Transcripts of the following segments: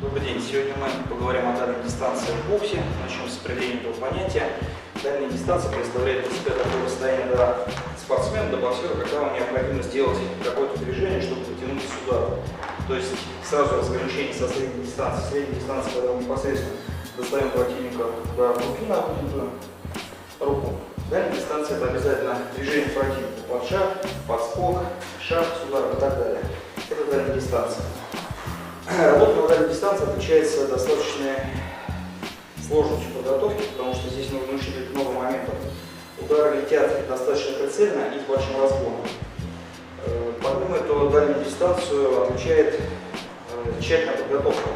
Добрый день. Сегодня мы поговорим о дальней дистанции в боксе. Начнем с определения этого понятия. Дальняя дистанция представляет из себя такое расстояние до спортсмена, до боксера, когда вам необходимо сделать какое-то движение, чтобы потянуть сюда. То есть сразу разграничение со средней дистанции. Средняя дистанция, когда мы непосредственно достаем противника до руки на руку. Дальняя дистанция это обязательно движение противника под шаг, под скок, шаг сюда и так далее. Это дальняя дистанция. Работа на дальней дистанции отличается достаточной сложностью подготовки, потому что здесь нужно учитывать много моментов. Удары летят достаточно прицельно и с большим разгоном. Э, помимо этого, дальнюю дистанцию отличает э, тщательная подготовка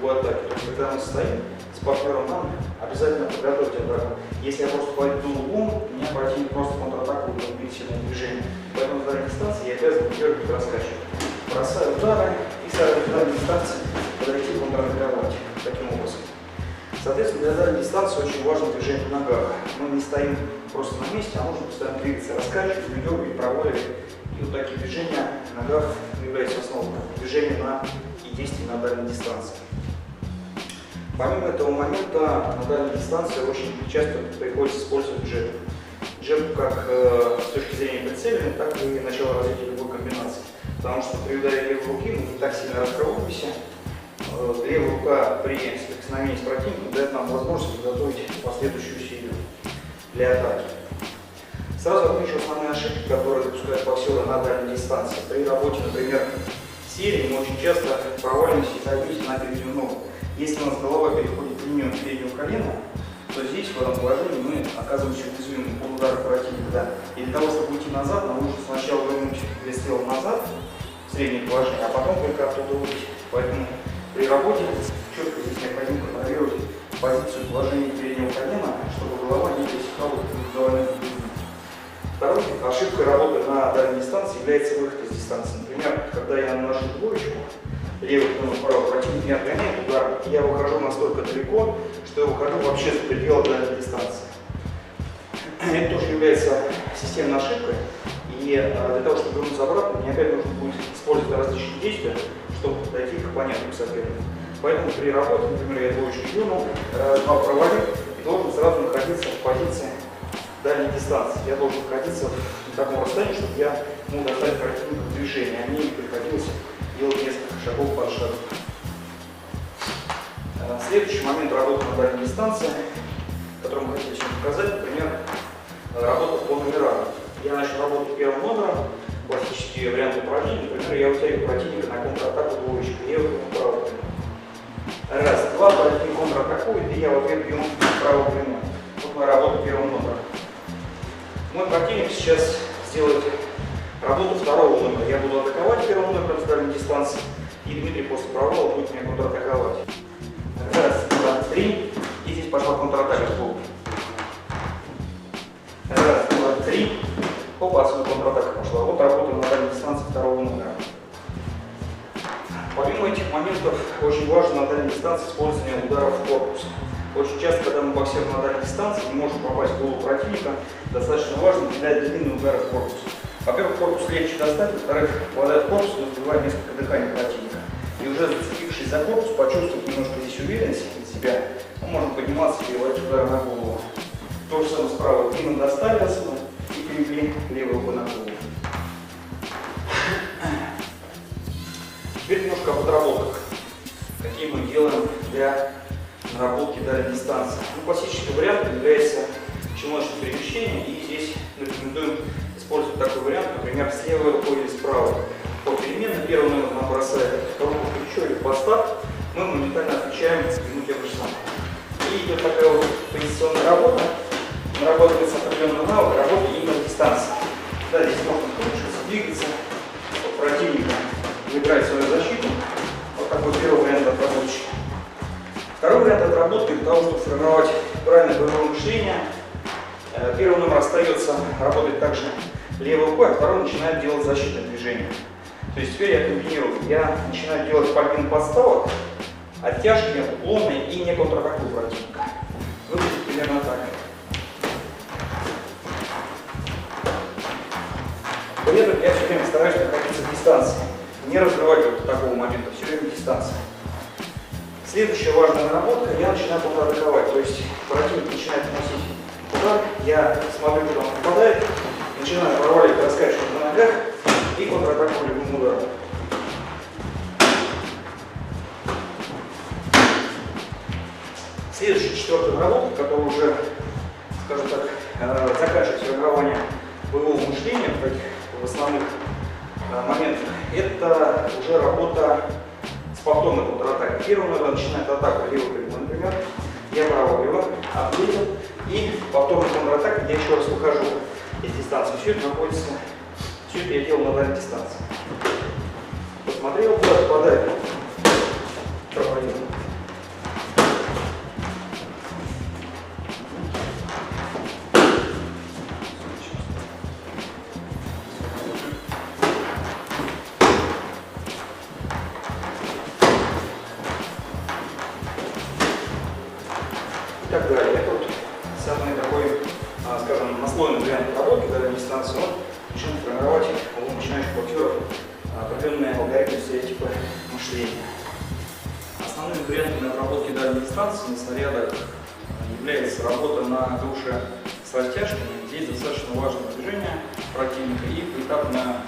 любой атаке. То есть, когда мы стоим с партнером, нам обязательно подготовить атаку. Если я просто пойду углом, меня противник просто контратаку будет убить сильное движение. Поэтому с дальней дистанции я обязан дергать раскачивать. Бросаю удары, дальней дистанции подойти контратаковать таким образом. Соответственно, для дальней дистанции очень важно движение в ногах. Мы не стоим просто на месте, а нужно постоянно двигаться, раскачивать, выдергивать, проваливать. И вот такие движения в ногах являются основой движения на и действий на дальней дистанции. Помимо этого момента на дальней дистанции очень часто приходится использовать джеб. Джеб как э, с точки зрения прицеливания, так и начала развития любой комбинации потому что при ударе левой руки мы не так сильно раскрываемся. Э, левая рука при столкновении с противником дает нам возможность подготовить последующую серию для атаки. Сразу отмечу основные ошибки, которые допускают боксеры на дальней дистанции. При работе, например, серии мы очень часто проваливаемся и садимся на переднюю ногу. Если у нас голова переходит в линию переднего колена, то здесь, в этом положении, мы оказываемся уязвимым под удара противника. Да. И для того, чтобы уйти назад, нам нужно сначала вернуть вес тела назад, в среднее положение, а потом только оттуда выйти. Поэтому при работе четко здесь необходимо контролировать позицию положения переднего колена, чтобы голова не пересекала головной Второй ошибкой работы на дальней дистанции является выход из дистанции. Например, когда я наношу двоечку, левый клинок вправо, противник не отгоняет удар, я выхожу настолько далеко, что я выхожу вообще за пределы дальней дистанции. Это тоже является системной ошибкой. И а, для того, чтобы вернуться обратно, мне опять нужно будет использовать различные действия, чтобы подойти к понятному сопернику. Поэтому при работе, например, я двоечку дюнул, два провалил и должен сразу находиться в позиции дальней дистанции. Я должен находиться в таком расстоянии, чтобы я мог достать противника в следующий момент работы на дальней дистанции, который мы хотели сегодня показать, например, работа по номерам. Я начал работать первым номером, классические варианты упражнений, например, я вытягиваю противника на контратаку двоечку, левую, правую прямую. Раз, два, противник контратакует, и я в ответ бью правую прямую. Вот моя работа первым номером. Мой противник сейчас сделает работу второго номера. Я буду атаковать первым номером с дальней дистанции, и Дмитрий после провала будет меня контратаковать. Пошла контратака сбоку. Раз, два, три. Опа, отсюда контратака пошла. Вот работа на дальней дистанции второго номера. Помимо этих моментов, очень важно на дальней дистанции использование ударов в корпус. Очень часто, когда мы боксируем на дальней дистанции, не можем попасть в голову противника, достаточно важно кидать длинные удары в корпус. Во-первых, корпус легче достать, во-вторых, попадая в корпус, мы сбиваем несколько дыханий противника. И уже зацепившись за корпус, почувствовать немножко здесь уверенность себя, мы можем подниматься и переводить удар на голову. То же самое справа. Длинно достали отсюда и перевели левую руку на голову. Теперь немножко об отработках. Какие мы делаем для наработки дальней дистанции. Ну, классический вариант является челночное перемещение, и здесь мы рекомендуем использовать такой вариант, например, с левой рукой или с правой. По переменной первый номер нам бросает руку плечо или постав, идет такая вот позиционная работа, нарабатывается определенный навык работы именно в дистанции. Да, здесь можно кружиться, двигаться, от противника выбирать свою защиту. Вот такой первый вариант отработки. Второй вариант отработки для того, чтобы сформировать правильное боевое мышление. Э, первый номер остается работать также левой рукой, а второй начинает делать защитное движение. То есть теперь я комбинирую. Я начинаю делать подъем подставок, оттяжки, уклоны и не контратакую противника. Выглядит примерно так. При этом я все время стараюсь находиться в дистанции. Не разрывать вот такого момента, все время дистанция. Следующая важная наработка, я начинаю контратаковать. То есть противник начинает наносить удар, я смотрю, куда он попадает, начинаю проваливать, раскачивать на ногах и контратаку любым ударом. Четвертая наработка, которая уже, скажем так, э, заканчивает формирование боевого мышления в основных э, моментах, это уже работа с повторной контратакой. Первым надо начинать атаку левой прямой, например. Я правой лево, ответил. И повторная контратака, я еще раз выхожу из дистанции. Все это находится, все это я делал на дальней дистанции. Посмотрел, куда попадает самый такой, а, скажем, наслойный вариант работы дальней дистанции, он начинает формировать у начинающих боксеров определенные алгоритмы стереотипы мышления. Основными вариантами отработки дальней дистанции на снарядах является работа на груше с растяжками. Здесь достаточно важное движение противника и поэтапное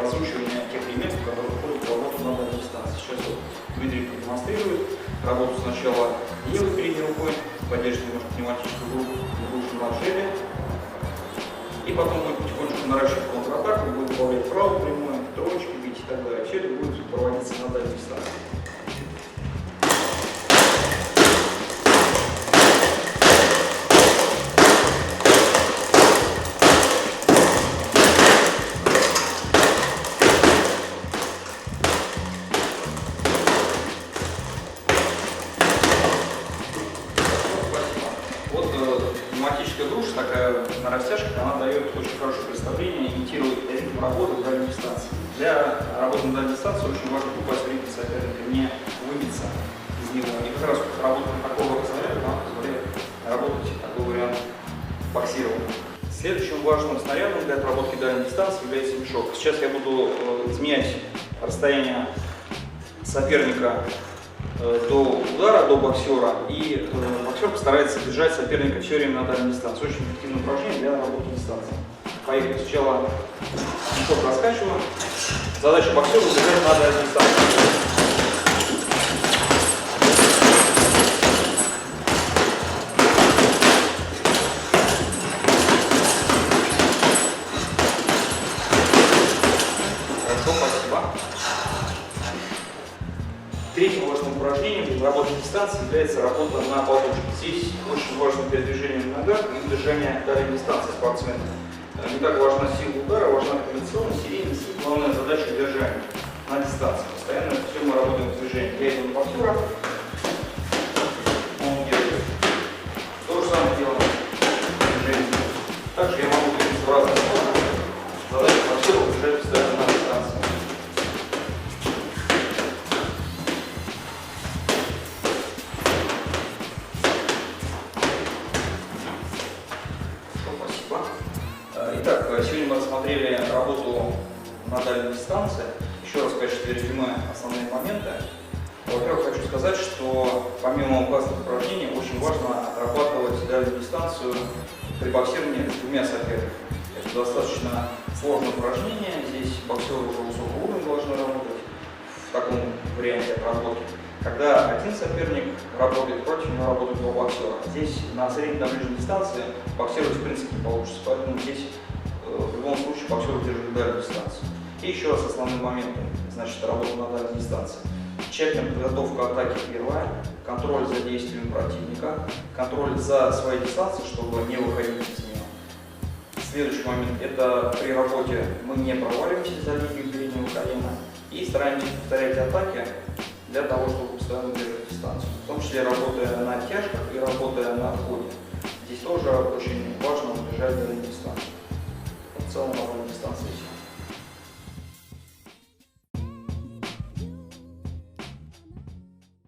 разучивание тех элементов, которые входят в работу на дальней дистанции. Сейчас вот Дмитрий продемонстрирует работу сначала левой передней рукой, поддерживать немножко пневматическую группу, грушу на отжеле. И потом будет потихонечку наращивать контратаку, будет добавлять правую прямую, троечки бить и так далее. Все это будет проводиться на дальней дистанции. Такая на растяжках, она дает очень хорошее представление, имитирует ритм работы в дальней дистанции. Для работы на дальней дистанции очень важно попасть в ритм соперника, не выбиться из него. И как раз работа на такого снаряда нам позволяет работать такой вариант боксирования. Следующим важным снарядом для отработки дальней дистанции является мешок. Сейчас я буду э, изменять расстояние соперника до удара, до боксера, и э, боксер постарается держать соперника все время на дальней дистанции. Очень эффективное упражнение для работы дистанции. Поехали. Сначала мешок раскачиваем. Задача боксера держать на дальней дистанции. Третьим важным упражнением для работы дистанции является работа на подушке. Здесь очень важно передвижение ногах и удержание дальней дистанции спортсмена. Э, Не так важна сила удара, важна комбинационность, серийность главная задача удержания на дистанции. Постоянно все мы работаем в движении. Я иду на боксера, рассмотрели работу на дальней дистанции. Еще раз качестве резюме основные моменты. Во-первых, хочу сказать, что помимо указанных упражнений очень важно отрабатывать дальнюю дистанцию при боксировании двумя соперниками. Это достаточно сложное упражнение. Здесь боксеры уже высокого уровня должны работать в таком варианте отработки. Когда один соперник работает против него, работают два боксера. Здесь на средней на ближней дистанции боксировать в принципе не получится, поэтому здесь любом случае боксер держит дальнюю дистанцию. И еще раз основные моменты, значит, работа на дальней дистанции. Тщательная подготовка атаки первая, контроль за действиями противника, контроль за своей дистанцией, чтобы не выходить из нее. Следующий момент – это при работе мы не проваливаемся за линию переднего колена и стараемся повторять атаки для того, чтобы постоянно держать дистанцию. В том числе работая на оттяжках и работая на отходе. Здесь тоже очень важно удержать дальнюю дистанцию. В целом, по дистанции все.